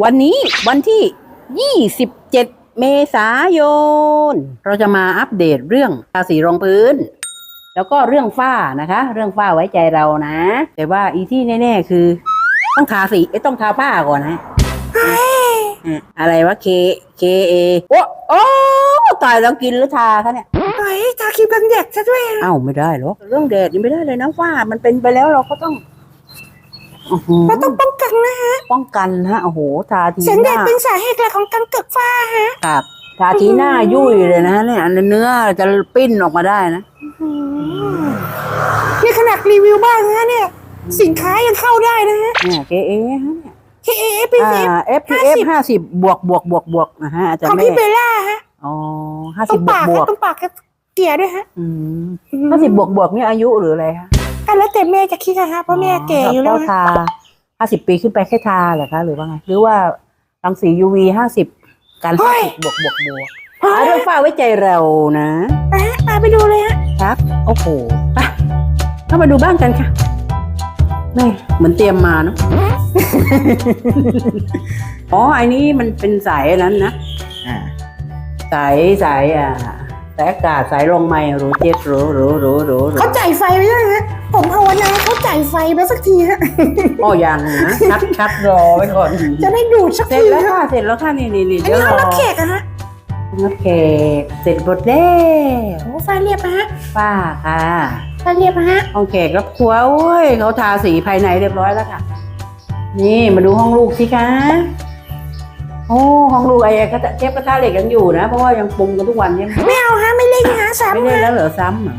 วันนี้วันที่ 27 เมษายน เราจะมาอัปเดตเรื่องทาสีรองพื้น แล้วก็เรื่องฝ้านะคะ เรื่องฝ้าไว้ใจเรานะ แต่ว่าอีที่แน่ๆคือ ต้องทาสีเอ้ยต้องทาฝ้าก่อนนะอะอะไรวะเคเคเอโอ้โอ้ตายแล้วกินหรือทาคะเนี่ยเฮ้ยทาครีมกันแดดซะด้วยอะเอ้าไม่ได้หรอกเรื่องแดดนี่ไม่ได้เลยนะฝ้ามันเป็นไปแล้วเราก็ต้อง อื้อหือเราต้องป้องกันนะฮะป้องกันฮะโอ้โหทาทีแสงหแดดน้าเป็นสาเหตุหลักของการเกิดฝ้าฮะครับทาทีหน้ายุ่ยเลยนะเนี่ยอันเนื้อจะปิ้นออกมาได้นะ นี่ขนาดรีวิวบ้างนะฮะเนี่ย สินค้ายังเข้าได้นะฮะ เนี่ย KA ฮะเนี่ยเฮ้ยพี่เซฟ อ่า FPF ห้าสิบบวกบวกบวกบวกนะฮะอาจจะของไม่พี่เบลล่าฮะ อ๋อห้าต้สิอบงบวกปากบวฮะกต้องปากกับเตี๋ยด้วยฮะ อืมห้าสิบบวกบวกนี่อายุหรืออะไรคะ ก็แล้วแต่แม่จะคิดนะฮะเพราะแม่แก่อยู่แล้วก็ฮะทาห้าสิบปีขึ้นไปแค่ทาเหรอคะ หรือว่าไงหรือว่ารังสี UV ห้าสิบการห้าสิบบวกบวกบวกเฮ้อ่ายเรื่องฝ้าไว้ใจเรานะไปฮะมาไปดูเลยฮะครับ โอ้โหไปเข้ามาดูบ้านกันค่ะนี่เหมือนเตรียมมาเนาะอ๋อไอ้นี้มันเป็นสายอันนั้นนะอ่าสายสายอ่าสายอากาศสายลงไม้รู้เจ็ดรู้รู้รู้รู้รู้เขาจ่ายไฟไปด้วยฮะ ผมภาวนาให้เขาจ่ายไฟไปสักทีฮะ อ๋อยังนะชัดชัดรอไว้ก่อนจะได้ดูดสักเสร็จทีแล้วฮะค่ะเสร็จแล้วค่ะนี่นี่นี่อันเดี๋ยวนี้รเขาอรับแขกอะฮะนักแขกเสร็จหมดแล้วโอ้ไฟเรียบนะฮะป้าค่ะไฟเรียบนะฮะห้องแขกรับครัวโอ้ยเขาทาสีภายในเรียบร้อยแล้วค่ะ นี่มาดูห้องลูกสิคะโอ้ห้องลูกไอ้กระทะเทปกระทะเหล็กยังอยู่นะเพราะว่ายังปรุงกันทุกวันใช่ไหมไม่เอาฮะไม่เล่นฮะไม่ซ้ำได้ฮะแล้วเหรอซ้ำเหรอ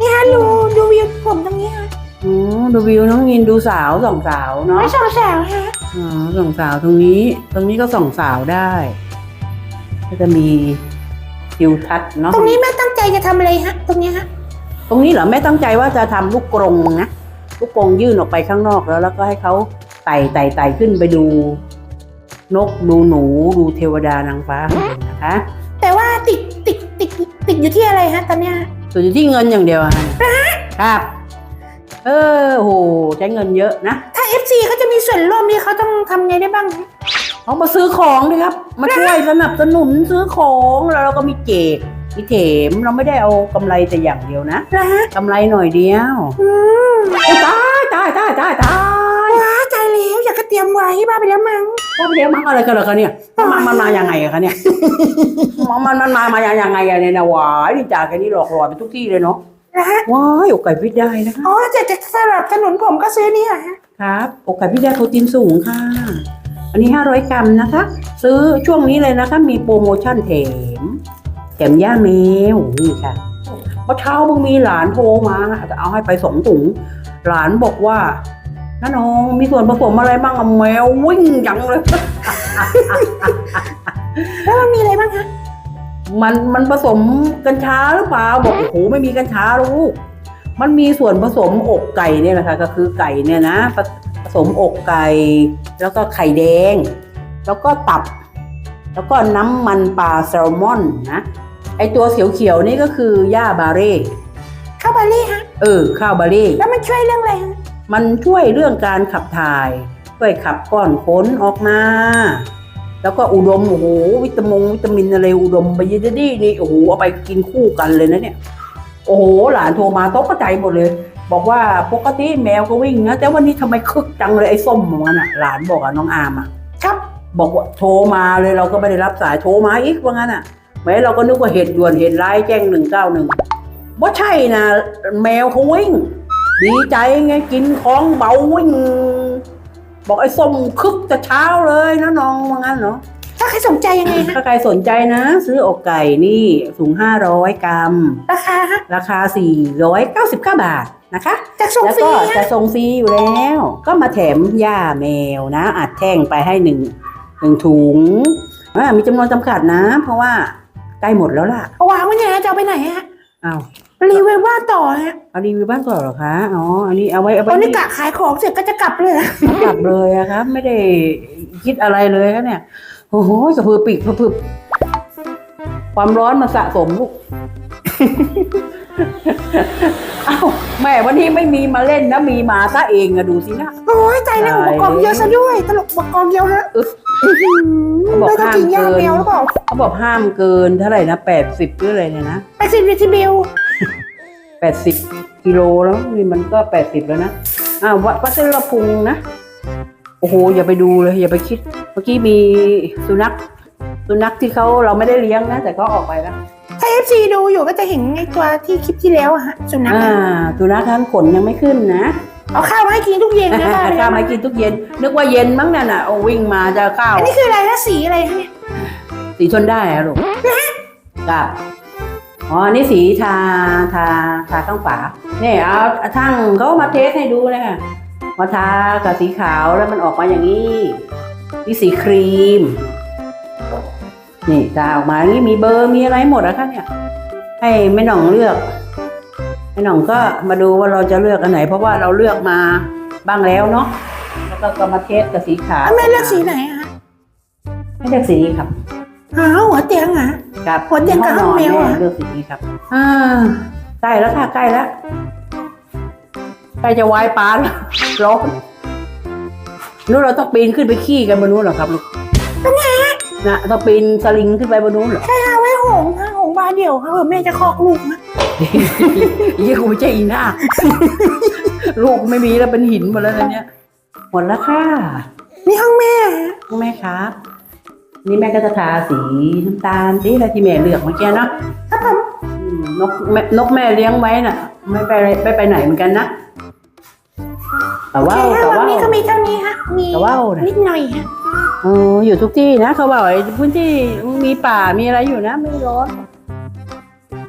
นี่ฮะดูดูวิวผมตรงนี้ฮะอ๋อดูวิวน้องมินดูสาวสองสาวเนาะไม่ชอบแซวฮะอ๋อสองสาวตรงนี้ ตรงนี้ก็สองสาวได้ ก็จะมีทิวทัศน์เนาะตรงนี้แม่ตั้งใจจะทำอะไรฮะ ตรงนี้ฮะ ตรงนี้เหรอแม่ตั้งใจว่าจะทำลูกกรงนะลูกกรงยื่นออกไปข้างนอกแล้ว แล้วก็ให้เขาไต่ไต่ไต่ขึ้นไปดู นกดูหนูดูเทวดานางฟ้าข้างบนนะคะ แต่ว่าติดติดติดติดอยู่ที่อะไรฮะตอนเนี้ยฮะ ส่วนอยู่ที่เงินอย่างเดียวอะค่ะครับ เออโหใช้เงินเยอะนะ ถ้า FC เขาจะมีส่วนร่วมนี่เขาต้องทำไงได้บ้างฮะเขามาซื้อของดิครับ มาช่วยสนับสนุนซื้อของแล้วเราก็มีเจกมีเถมเราไม่ได้เอากำไรแต่อย่างเดียวนะนะฮะกำไรหน่อยเดียวอืมโอ้ตายตายตายตาย บ้าไปแล้วมั้งว่าไปเลี้ยงมังอะไรกันเหรอคะเนี่ยมันมันมายังไงอะคะเนี่ยมันมันมันมามายังไงอะเนี่ยนะวายนี่จ่าแค่นี้หลอกหลอนไปทุกที่เลยเนาะนะฮะว้ายอกไก่พิษได้นะคะอ๋อจะจะสลับสนุนผมก็ซื้อนี่ฮะครับอกไก่พิษได้โปรตีนสูงค่ะ อันนี้ 500 กรัมนะคะ ซื้อช่วงนี้เลยนะคะ มีโปรโมชั่นแถมแถมย่าแมวนี่ค่ะเมื่อเช้าเพิ่งมีหลานโทรมาจะเอาให้ไปสองถุงหลานบอกว่า น้าน้องมีส่วนผสมอะไรบ้างอะแมววิ่งจังเลย แล้วมันมีอะไรบ้างฮะมันมันผสมกัญชาหรือเปล่าบอกโอ้โหไม่มีกัญชาลูกมันมีส่วนผสมอกไก่เนี่ยนะคะก็คือไก่เนี่ยนะผผสมอกไก่ แล้วก็ไข่แดง แล้วก็ตับ แล้วก็น้ำมันปลาแซลมอนนะไอตัวเขียวๆนี่ก็คือหญ้าบาเร่ข้าวบาลี่ฮะเออข้าวบาเร่แล้วมันช่วยเรื่องอะไรฮะ มันช่วยเรื่องการขับถ่าย ช่วยขับก้อนขนออกมา แล้วก็อุดมโอ้โหวิตามงวิตามินอะไรอุดมไปยดดีนี่โอ้โหเอาไปกินคู่กันเลยนะเนี่ย โอ้โหหลานโทรมาตกใจหมดเลย บอกว่าปกติแมวก็วิ่งนะแต่วันนี้ทำไมคึกจังเลยไอ้ส้มของมันอะ หลานบอกกับน้องอามอะครับบอกว่าโทรมาเลยเราก็ไม่ได้รับสายโทรมาอีกว่างั้นอะแม้เราก็นึกว่าเหตุด่วนเหตุร้ายแจ้งหนึ่งเก้าหนึ่งว่าใช่นะแมวเขาวิ่ง ดีใจไงกินของเบาวิ่ง บอกไอ้ส้มคึกแต่เช้าเลยนะน้องว่างั้นเนาะถ้าใครสนใจยังไงฮะถ้าใครสนใจนะ ซื้ออกไก่นี่สูง 500 กรัม ราคาฮะราคา 499 บาทนะคะจากส่งแล้วฟรีก็ฮะจะส่งฟรีอยู่แล้ว ก็มาแถมหญ้าแมวนะ อัดแท่งไปให้หนึ่งหนึ่งถุงอ่ามีจำนวนจำกัดนะ เพราะว่าใกล้หมดแล้วล่ะ เอาวางไว้ไหนฮะจะเอาไปไหนฮะอ้าว รีวิวว่าต่อฮะเอารีวิวบ้านก่อนเหรอคะอ๋ออันนี้เอาไว้เอาไว้ตอนนี้กะขายของเสร็จก็จะกลับเลยฮะกลับเลยอะครับ ไม่ได้คิดอะไรเลยครับเนี่ยโอ้โหกระพือปีกกระพือความร้อนมันสะสมลูกเอ้าแม่วันนี้ไม่มีมาเล่นนะมีมาซะเองอะดูสินะโอ้ยใจในอุปกรณ์เยอะซะด้วย ตลกอุปกรณ์เยอะฮะอึ๊บอื้อหือเขาบอกไม่ต้องกินยาห้ามเกินแมวหรือเปล่าเขาบอกห้ามเกินเท่าไหร่นะแปดสิบหรืออะไรเนี่ยนะไปสิบเดซิเบล แปดสิบกิโลแล้วนี่มันก็แปดสิบแล้วนะอ้าววัดวัดเส้นระพุงนะ โอ้โห อย่าไปดูเลย อย่าไปคิด เมื่อกี้มีสุนัขสุนัขที่เขาเราไม่ได้เลี้ยงนะ แต่ก็ออกไปแล้วถ้าเอฟซีดูอยู่ก็จะเห็นไอ้ตัวที่คลิปที่แล้วอะฮะสุนัขอ่าอะสุนัขท่านขนยังไม่ขึ้นนะ เอาข้าวมาให้กินทุกเย็นนะบ้านข้าวไม่กินทุกเย็น นึกว่าเย็นมั้งนั่นน่ะโอ้วิ่งมาจะข้าวอันนี้คืออะไรนะสีอะไรคะเนี่ยสีทนได้อะลูกกับ อ๋ออันนี่สีทาทาทาข้างฝาเนี่ยเอาทั้งเขามาเทสให้ดูเลยค่ะมาทากับสีขาวแล้วมันออกมาอย่างนี้นี่สีครีม นี่ทาออกมาอย่างนี้มีเบอร์มีอะไรหมดอะคะเนี่ย ให้แม่หน่องเลือกแม่หน่องก็มาดูว่าเราจะเลือกอันไหน เพราะว่าเราเลือกมาบ้างแล้วเนาะแล้วก็ก็มาเทสกับสีขาวแล้วแม่เลือกสีไหนอะฮะไม่เลือกสีนี้ครับ อ้าวหัวเตียงอะครับหัวเตียงกับห้องแมวอะ เลือกสีนี้ครับอ่าใกล้แล้วค่ะใกล้แล้วใกล้จะวายปานแล้วร้อนนู้นเราต้องปีนขึ้นไปขี้กันบนนู้นเหรอครับลูกนะต้องปีนสลิงขึ้นไปบนนู้นเหรอใช่ค่ะไว้หงส์ค่ะหงส์บาเดี่ยวค่ะเออแม่จะคลอกลูกนะยี่กูไม่ใช่อีหน้าลูกไม่มีแล้วเป็นหินหมดแล้วตอนเนี้ยหมดแล้วค่ะนี่ห้องแม่ฮะแม่ครับ นี่แม่ก็จะทาสีน้ำตาลสีอะไรที่แม่เลือกเมื่อกี้เนาะครับผมอืมนกแม่นกแม่เลี้ยงไว้น่ะ ไม่ไปไม่ไปไหนเหมือนกันนะแต่ว่าใช่ค่ะแต่วันว่านี้ก็มีเท่านี้ฮะมีแต่ว่าวนะนิดหน่อยฮะเอออยู่ทุกที่นะเขาบอกไอ้พื้นที่มีป่ามีอะไรอยู่นะไม่ร้อน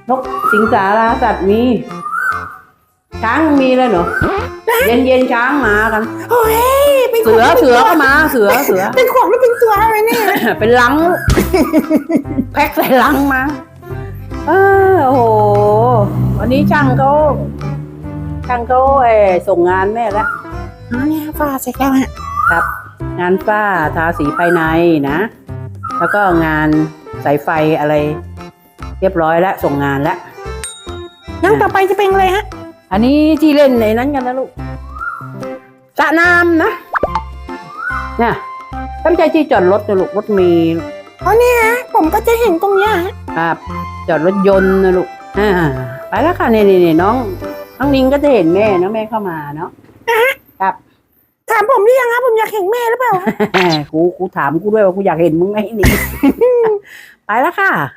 นกสิงสาราสัตว์มีช้างมีเลยเหรอเย็นเย็นๆช้างมากันโอ้ย เป็นขเสืวอดเสือก็มาเสือเสือ เป็นขวดไม่เป็นตัวอะไรเนี่ยเป็นลัง แพ็คใส่ลังมาเออโอ้โห วันนี้ช่างเขาช่างเขาเออส่งงานแม่แล้วอ๋อเนี่ยฟ้าเสร็จแล้วฮะครับ งานฝ้าทาสีภายในนะ แล้วก็งานสายไฟอะไร เรียบร้อยแล้วส่งงานแล้วนั่งต่อไปจะเป็นอะไรฮะ อันนี้ที่เล่นในนั้นกันนะลูกสระน้ำนะ เนี่ยก็ไม่ใช่ที่จอดรถนะลูกรถเมีอ๋อเนี่ยฮะผมก็จะเห็นตรงเนี้ยฮะครับ จอดรถยนต์นะลูกอ่าไปแล้วค่ะนี่นี่นี่น้องน้องนิงก็จะเห็นแม่นะแม่เข้ามาเนาะครับ ถามผมหรือยังฮะผมอยากเห็นแม่หรือเปล่าฮะ กูกูถามกูด้วยว่ากูอยากเห็นมึงไหมนี่ ไปแล้วค่ะ